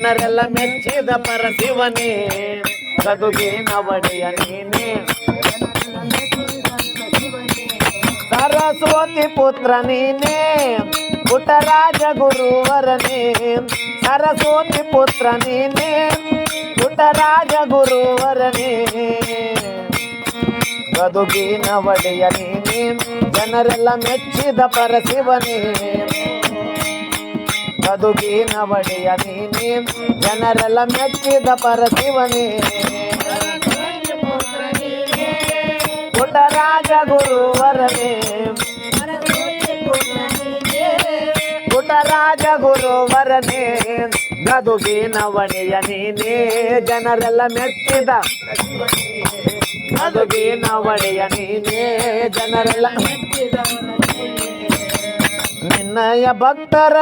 ಜನರೆಲ್ಲ ಮೆಚ್ಚಿದ ಪರಶಿವನೇ ಗದುಗಿನ ಒಡೆಯ ನೀನೇ ಸರಸ್ವತಿ ಪುತ್ರ ನೀನೇ ಪುಟ್ಟರಾಜ ಗುರುವರನೇ ಸರಸ್ವತಿ ಪುತ್ರ ನೀನೇ ಪುಟ್ಟರಾಜ ಗುರುವರನೇ ಗದುಗಿನ ಒಡೆಯ ನೀನೇ ಜನರೆಲ್ಲ ಮೆಚ್ಚಿದ ಪರಶಿವನೇ ಗದುಗಿನ ಒಡೆಯ ನೀನೇ. ಜನರೆಲ್ಲ ಮೆಚ್ಚಿದ ಪರಶಿವನೇ ಪುಟರಾಜ ಗುರುವರನೇ. ಪುಟರಾಜ ಗುರುವರನೇ. ಬದುಕಿನ ಒಡೆಯ ನೀನೇ. ಜನರೆಲ್ಲ ಮೆಚ್ಚಿದ. ಬದುಕಿನ ಒಡೆಯ ನೀನೇ. ಜನರೆಲ್ಲ ನಿನ್ನಯ ಭಕ್ತರ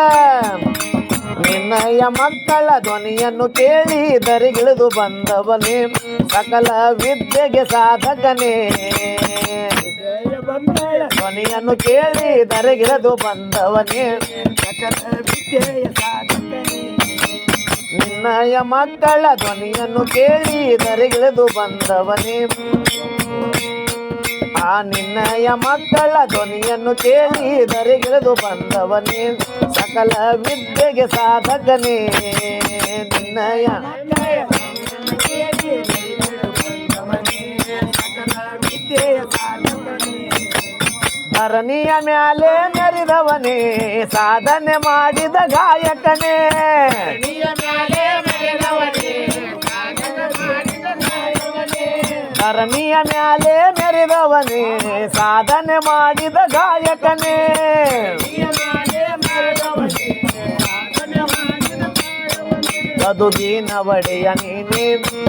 ನಿನ್ನಯ ಮಕ್ಕಳ ಧ್ವನಿಯನ್ನು ಕೇಳಿ ದರಿಗಿಳಿದು ಬಂದವನೇ ಸಕಲ ವಿದ್ಯೆಗೆ ಸಾಧಕನೇ. ಧ್ವನಿಯನ್ನು ಕೇಳಿ ದರಿಗಿಳಿದು ಬಂದವನೇ ನಿನ್ನಯ ಮಕ್ಕಳ ಧ್ವನಿಯನ್ನು ಕೇಳಿ ದರಿಗಿಳಿದು ಬಂದವನೇ. ಆ ನಿನ್ನಯ ಮಕ್ಕಳ ಧ್ವನಿಯನ್ನು ಕೇಳಿ ದರಿಗಿಳಿದು ಬಂದವನೇ, ಸಕಲ ವಿದ್ಯೆಗೆ ಸಾಧಕನೇ. ನಿನ್ನಯ ಧರಣಿಯ ಮ್ಯಾಲೆ ನೆರಿದವನೇ, ಸಾಧನೆ ಮಾಡಿದ ಗಾಯಕನೇ. ಧರಣಿಯ ಮ್ಯಾಲೆ ಮೆರಿದವನೇ ಸಾಧನೆ ಮಾಡಿದ ಗಾಯಕನೇ. ಗದುಗಿನ ಒಡೆಯ ನೀನೇ,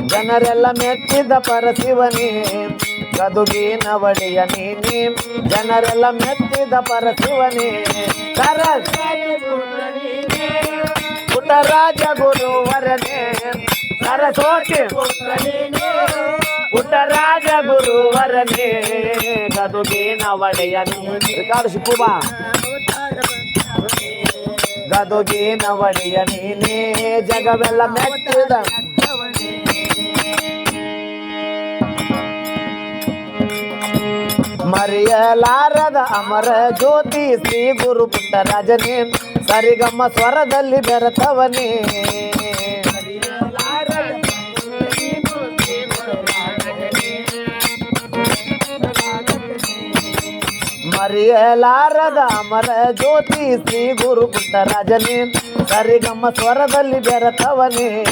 ಜನರೆಲ್ಲ ಮೆಚ್ಚಿದ ಪರಶಿವನೇ ಗದುಗಿನ ಒಡೆಯ ನೀನೇ, ಜನರೆಲ್ಲ ಮೆಚ್ಚಿದ ಪರಶಿವನೇ ಕರ ಪುಟ್ಟರಾಜ ಗುರುವರನೇ. ಸರಸ್ವತಿ ಪುಟ್ಟರಾಜ ಗುರುವರನೇ ಗದುಗಿನ ಒಡೆಯ ರಿಕಾರ್ಡ್ ಸಿಕ್ಕುಬಾ ಗದುಗಿನ ಒಡೆಯ ನೀನೇ ಜಗವೆಲ್ಲ ಮೆಟ್ಟದ ಮರೆಯಲಾರದ ಅಮರ ಜ್ಯೋತಿ ಶ್ರೀ ಗುರು ಪುಟ್ಟರಾಜನೇ. ಸರಿಗಮ್ಮ ಸ್ವರದಲ್ಲಿ ಬೆರತವನೇ. ಮರೆಯಲಾರದ ಅಮರ ಜ್ಯೋತಿ ಶ್ರೀ ಗುರು ಪುಟ್ಟರಾಜನೇ. ಸರಿಗಮ್ಮ ಸ್ವರದಲ್ಲಿ ಬೆರತವನೇ.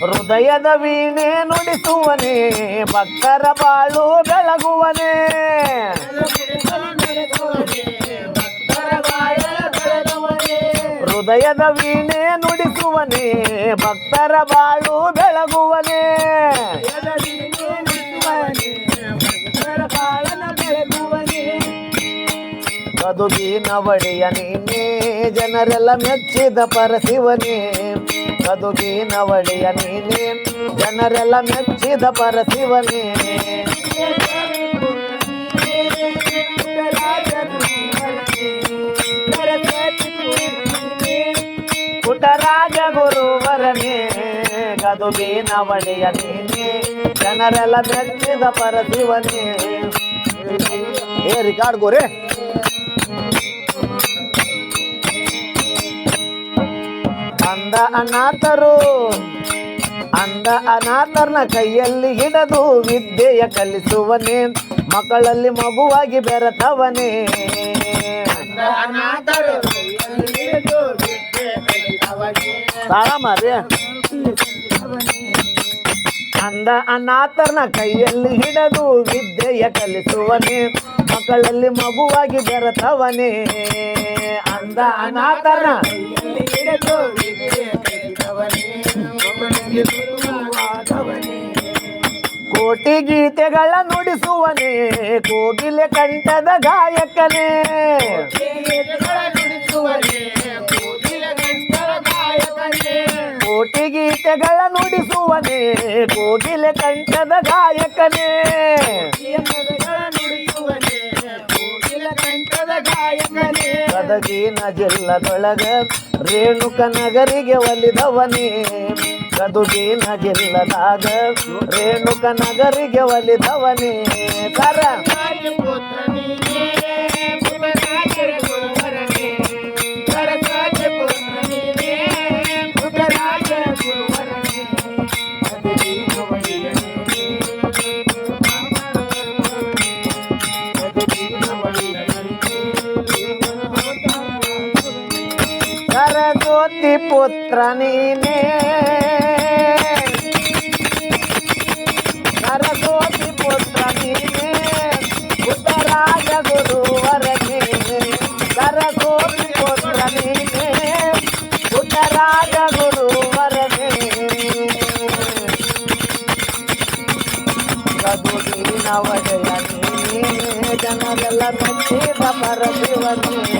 ಹೃದಯದ ವೀಣೆ ನುಡಿಸುವನೇ, ಭಕ್ತರ ಬಾಳು ಬೆಳಗುವನೇ. ಹೃದಯದ ವೀಣೆ ನುಡಿಸುವನೇ, ಭಕ್ತರ ಬಾಳು ಬೆಳಗುವನೇ. ಕದುಗಿನ ಒಡೆಯ ನೀನೇ, ಜನರೆಲ್ಲ ಮೆಚ್ಚಿದ ಪರಶಿವನೇ ಕದುಗಿನ ಒಡೆಯ ಜನರೆಲ್ಲ ಮೆಚ್ಚಿದ ಪರಶಿವನೇ ಗದುಗಿನ ಒಡೆಯ ನೀನೆ. ಜನರೆಲ್ಲ ಮೆಚ್ಚಿದ ಪರದಿವನೇ ಏ ರಿಕಾರ್ಡ್ ಗೋರೆ. ಅಂದ ಅನಾಥರು ಅಂದ ಅನಾಥರ್ನ ಕೈಯಲ್ಲಿ ಹಿಡದು ವಿದ್ಯೆಯ ಕಲಿಸುವನೇ. ಮಕ್ಕಳಲ್ಲಿ ಮಗುವಾಗಿ ಬೆರತವನೇ. ತಾಳ ಮಾರ್ರೆ. ಅಂದ ಅನಾಥನ ಕೈಯಲ್ಲಿ ಹಿಡದು ವಿದ್ಯೆಯ ಕಲಿಸುವನೇ, ಮಕ್ಕಳಲ್ಲಿ ಮಗುವಾಗಿ ಬೆರತವನೇ. ಅಂದ ಅನಾಥನ ಕೋಟಿ ಗೀತೆಗಳ ನುಡಿಸುವನೇ, ಕೋಗಿಲೆ ಕಂಠದ ಗಾಯಕನೇ. ಕೋಗಿಲೆಗಳ ನುಡಿಸುವನೇ, ಕೋಗಿಲೆ ಕಂಠದ ಗಾಯಕನೇ. ಗದಗಿನ ಜಿಲ್ಲದೊಳಗ ರೇಣುಕ ನಗರಿಗೆ ಒಲಿದವನೇ. ಗದುಗಿನ ಜಿಲ್ಲದಾಗ ರೇಣುಕ ನಗರಿಗೆ ಒಲಿದವನೇ. ಕರ ಸರಸ್ವತಿ ಪುತ್ರ ನೀನೇ ಸರಸ್ವತಿ ಪುತ್ರ ನೀನೇ ಪುಟ್ಟರಾಜ ಗುರುವರನೇ ಸರಸ್ವತಿ ಪುತ್ರ ನೀನೇ ಪುಟ್ಟರಾಜ ಗುರುವರನೇ ಗದುಗಿನ ಒಡೆಯ ನೀನೇ ಜನರೆಲ್ಲ ಮೆಚ್ಚಿದ ಪರಶಿವನೇ ಗದುಗಿನ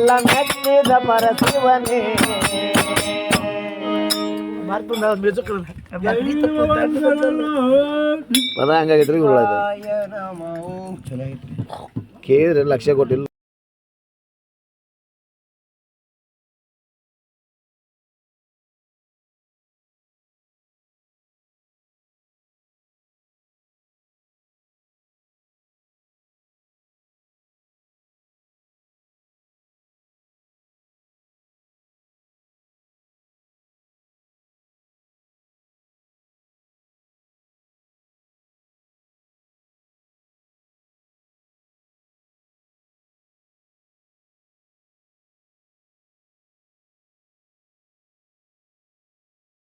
ಜನರೆಲ್ಲ ಮೆಚ್ಚಿದ ಪರಶಿವನೇ ಪದ ಹಂಗಾಗೈತ್ರಿ ಕೇಳಿದ್ರೆ ಲಕ್ಷ ಕೊಟ್ಟಿಲ್ಲ.